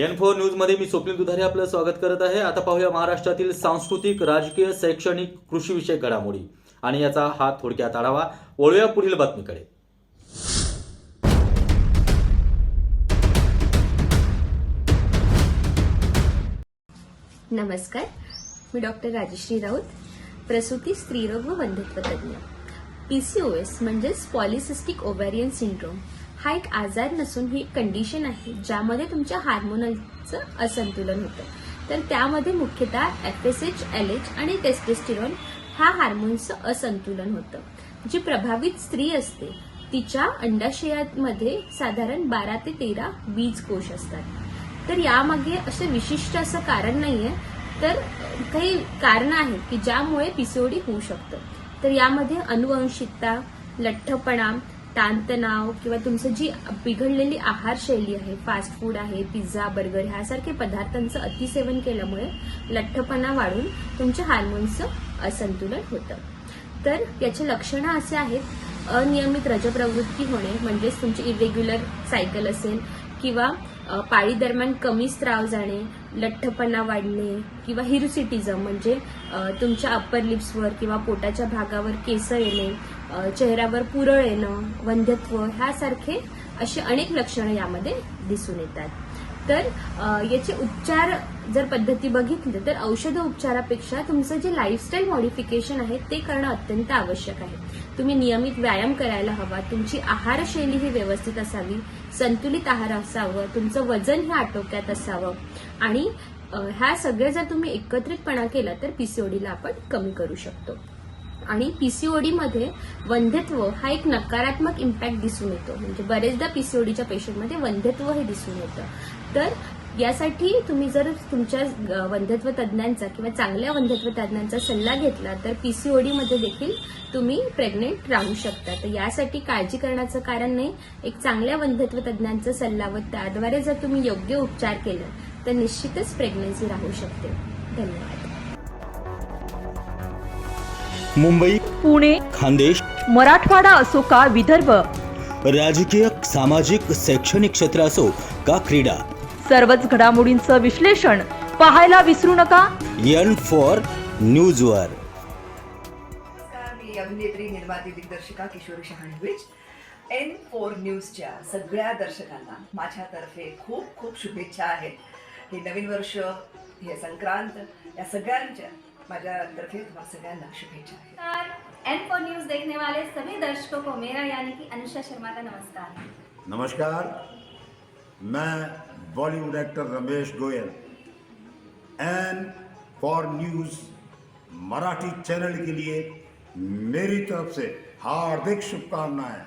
N four न्यूजमध्ये मी स्वप्नील दुधारे आपलं स्वागत करत आहे. आता पाहूया महाराष्ट्रातील सांस्कृतिक राजकीय शैक्षणिक कृषीविषयक घडामोडी. आणि याचा हा थोडक्यात आढावा वळूया पुढील बातमीकडे. नमस्कार. मी डॉक्टर राजश्री राऊत प्रसूती स्त्रीरोग व वंध्यत्व तज्ज्ञ. पीसीओएस म्हणजेच पॉलिसिस्टिक ओव्हॅरियन सिंड्रोम हा एक आजार नसून ही एक कंडिशन आहे ज्यामध्ये तुमच्या हार्मोनलचं असंतुलन होतं. तर त्यामध्ये मुख्यतः F S H L H आणि टेस्टेस्टिरॉन ह्या हार्मोन्सचं असंतुलन होतं. जी प्रभावित स्त्री असते तिच्या अंडाशयामध्ये साधारण बारा ते तेरा बीज कोश असतात. तर यामागे असे विशिष्ट असं कारण नाहीये तर काही कारणं आहेत की ज्यामुळे पीसीओडी होऊ शकतं. तर यामध्ये अनुवंशिकता लठ्ठपणा ताणतणाव किंवा तुमचं जी बिघडलेली आहारशैली आहे फास्ट फूड आहे पिझ्झा बर्गर ह्यासारखे पदार्थांचं अतिसेवन केल्यामुळे लठ्ठपणा वाढून तुमच्या हार्मोन्सचं असंतुलन होतं. तर याचे लक्षणं असे आहेत अनियमित रजप्रवृत्ती होणे म्हणजेच तुमची इरेग्युलर सायकल असेल किंवा पाळी दरम्यान कमी स्त्राव जाणे लठ्ठपणा वाढणे किंवा हिरुसिटिझम म्हणजे तुमच्या अप्पर लिप्सवर किंवा पोटाच्या भागावर केस येणे चेहऱ्यावर पुरळ येणं वंध्यत्व ह्यासारखे अशी अनेक लक्षणं यामध्ये दिसून येतात. तर याचे उपचार जर पद्धती बघितली तर औषध उपचारापेक्षा तुमचं जे लाईफस्टाईल मॉडिफिकेशन आहे ते करणं अत्यंत आवश्यक आहे. तुम्ही नियमित व्यायाम करायला हवा तुमची आहारशैली ही व्यवस्थित असावी संतुलित आहार असावं तुमचं वजन हे आटोक्यात असावं आणि ह्या सगळ्या जर तुम्ही एकत्रितपणा केला तर पीसीओडीला आपण कमी करू शकतो. आणि पीसीओडी मध्ये वंध्यत्व हा एक नकारात्मक इम्पॅक्ट दिसून येतो. म्हणजे बरेचदा पीसीओडीच्या पेशंटमध्ये वंध्यत्व हे दिसून येतं. तर यासाठी तुम्ही जर तुमच्या अ, वंध्यत्व तज्ज्ञांचा किंवा चांगल्या वंध्यत्व तज्ज्ञांचा सल्ला घेतला तर पीसीओडी मध्ये देखील तुम्ही प्रेग्नेंट राहू शकता. तर यासाठी काळजी करण्याचं कारण नाही. एक चांगल्या वंध्यत्व तज्ज्ञांचा सल्ला व त्याद्वारे जर तुम्ही योग्य उपचार केले तर निश्चितच प्रेग्नन्सी राहू शकते. धन्यवाद. मुंबई पुणे खानदेश मराठवाडा असो का विदर्भ? राजकीय सामाजिक शैक्षणिक क्षेत्र असो का क्रीडा? सर्वच घडामोडींचं विश्लेषण पाहायला विसरू नका. एन फॉर न्यूजवर नमस्कार मी अभिनेत्री निर्माती दिग्दर्शिका किशोरी शहाणविज एन फोर न्यूजच्या सगळ्या दर्शकांना माझ्यातर्फे खूप खूप शुभेच्छा आहेत. हे नवीन वर्ष हे संक्रांत या सगळ्यांच्या माझ्यातर्फे तुम्हाला सगळ्यांना शुभेच्छा आहेत. नमस्कार एन फोर न्यूज देखने वाले सभी दर्शकों को मेरा यानी कि अनुषा शर्मा का नमस्कार. नमस्कार मैं Bollywood actor Ramesh Goyal N for news Marathi channel के लिए मेरी तरफ़ से हार्दिक शुभकामनाएँ।